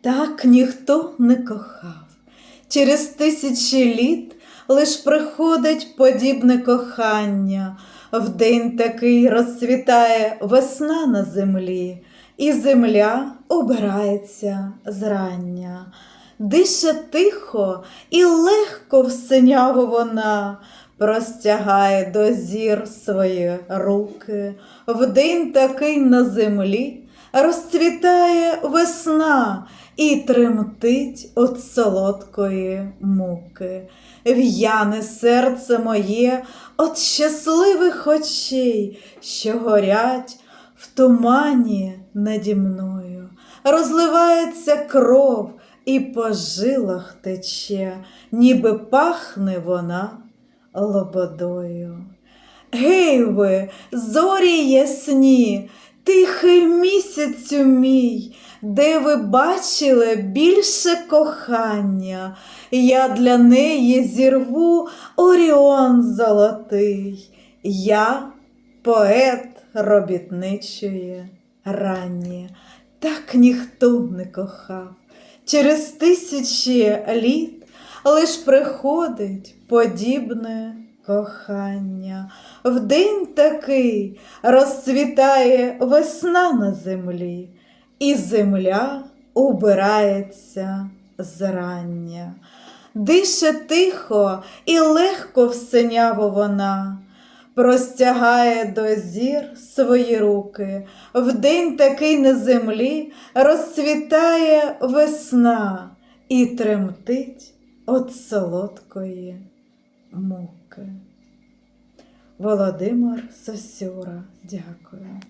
Так ніхто не кохав. Через тисячі літ лиш приходить подібне кохання. В день такий розцвітає весна на землі, і земля обирається зрання. Дише тихо і легко в вона простягає до зір свої руки. В день такий на землі розцвітає весна і тремтить от солодкої муки. В'яне серце моє от щасливих очей, що горять в тумані наді мною. Розливається кров і по жилах тече, ніби пахне вона лободою. Гей ви, зорі ясні, тихий місяцю мій, де ви бачили більше кохання, я для неї зірву оріон золотий, я поет робітничої ранні, так ніхто не кохав. Через тисячі літ лиш приходить подібне кохання. В день такий розцвітає весна на землі, і земля убирається зрання. Дише тихо і легко в синяву вона, простягає до зір свої руки. В день такий на землі розцвітає весна і тремтить от солодкої муки. Володимир Сосюра, дякую.